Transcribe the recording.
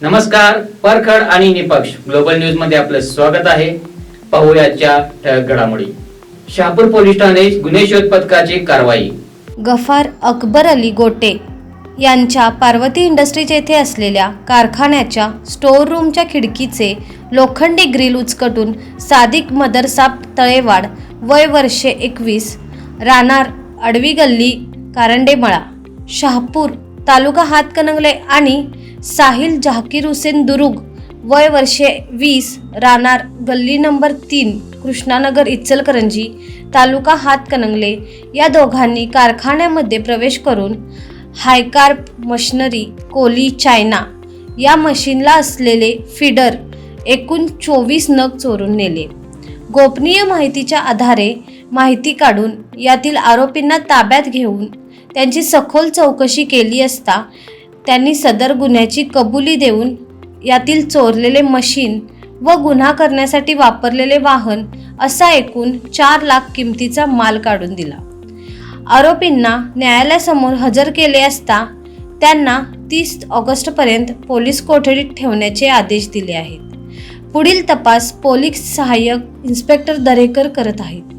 नमस्कार परखड आणि निपक्ष ग्लोबल न्यूजमध्ये आपलं स्वागत आहे. पाहुयाच्या ठळक घडामोडी. शहापूर पोलीस ठाणे गुन्हे शोध पथकाची कारवाई. गफार अकबर अली गोटे यांच्या पार्वती इंडस्ट्रीज येथे असलेल्या कारखान्याच्या स्टोअर रूमच्या खिडकीचे लोखंडी ग्रिल उचकटून सादिक मदरसाब तळेवाड वय वर्षे एकवीस राहणार आडवी गल्ली कारंडेमळा शहापूर तालुका हातकणंगले आणि साहिल झाकीर हुसेन दुरुग वय वर्षे वीस राहणार गल्ली नंबर तीन कृष्णानगर इचलकरंजी तालुका हातकणंगले या दोघांनी कारखान्यामध्ये प्रवेश करून हायकार्प मशनरी कोली चायना या मशीनला असलेले फिडर एकूण चोवीस नग चोरून नेले. गोपनीय माहितीच्या आधारे माहिती काढून यातील आरोपींना ताब्यात घेऊन त्यांची सखोल चौकशी केली असता त्यांनी सदर गुन्ह्याची कबुली देऊन यातील चोरलेले मशीन व गुन्हा करण्यासाठी वापरलेले वाहन असा एकूण चार लाख किमतीचा माल काढून दिला. आरोपींना न्यायालयासमोर हजर केले असता त्यांना तीस ऑगस्टपर्यंत पोलीस कोठडीत ठेवण्याचे आदेश दिले आहेत. पुढील तपास पोलीस सहाय्यक इन्स्पेक्टर दरेकर करत आहेत.